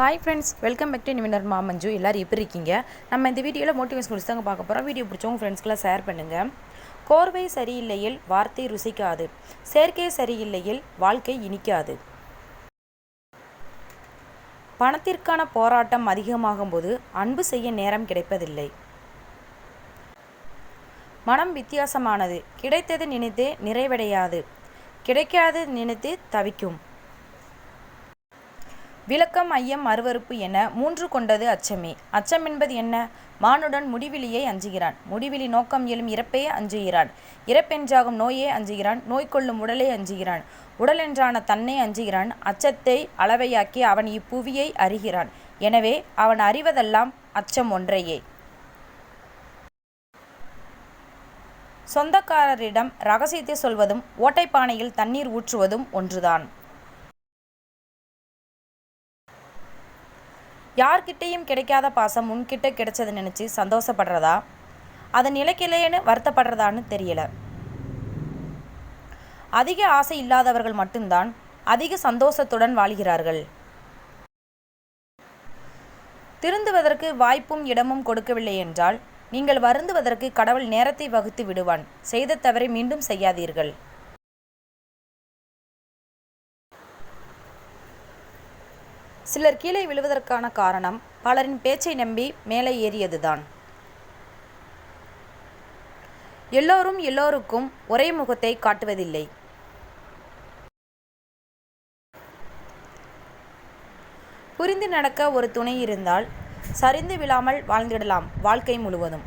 Hi friends welcome back to நிமினர் மாமஞ்சு எல்லோரும் எப்படி இருக்கீங்க? நம்ம இந்த வீடியோவில் மோட்டிவேஷன் குறித்து தாங்க பார்க்க போகிறோம் வீடியோ பிடிச்சவங்க ஃப்ரெண்ட்ஸ்க்கெலாம் ஷேர் பண்ணுங்கள் கோர்வை சரியில்லையில் வார்த்தை ருசிக்காது. சேர்க்கை சரியில்லையில் வாழ்க்கை இனிக்காது. பணத்திற்கான போராட்டம் அதிகமாகும்போது அன்பு செய்ய நேரம் கிடைப்பதில்லை. மனம் வித்தியாசமானது. கிடைத்தது நினைத்து நிறைவடையாது. கிடைக்காது நினைத்து தவிக்கும். விளக்கம் ஐயம் அருவருப்பு என மூன்று கொண்டது அச்சமே. அச்சம் என்பது என்ன? மானுடன் முடிவிலியை அஞ்சுகிறான். முடிவிலி நோக்கம் எழும் இறப்பே அஞ்சுகிறான். இறப்பென்றாகும் நோயே அஞ்சுகிறான். நோய் கொள்ளும் உடலே அஞ்சுகிறான். உடல் என்றான தன்னை அஞ்சுகிறான். அச்சத்தை அளவையாக்கி அவன் இப்புவியை அறிகிறான். எனவே அவன் அறிவதெல்லாம் அச்சம் ஒன்றையே. சொந்தக்காரரிடம் ரகசியத்தை சொல்வதும் ஓட்டைப்பானையில் தண்ணீர் ஊற்றுவதும் ஒன்றுதான். யார்கிட்டேயும் கிடைக்காத பாசம் உன்கிட்ட கிடைச்சதை நினச்சி சந்தோஷப்படுறதா? அதன் நிலைக்கிலேன்னு வருத்தப்படுறதான்னு தெரியல. அதிக ஆசை இல்லாதவர்கள் மட்டும்தான் அதிக சந்தோஷத்துடன் வாழ்கிறார்கள். திருந்துவதற்கு வாய்ப்பும் இடமும் கொடுக்கவில்லை என்றால் நீங்கள் வருந்துவதற்கு கடவுள் நேரத்தை வகுத்து விடுவான். செய்த தவறை மீண்டும் செய்யாதீர்கள். சிலர் கீழே விழுவதற்கான காரணம் பலரின் பேச்சை நம்பி மேலே ஏறியதுதான். எல்லோரும் எல்லோருக்கும் ஒரே முகத்தை காட்டுவதில்லை. புரிந்து நடக்க ஒரு துணை இருந்தால் சரிந்து விழாமல் வாழ்ந்திடலாம் வாழ்க்கை முழுவதும்.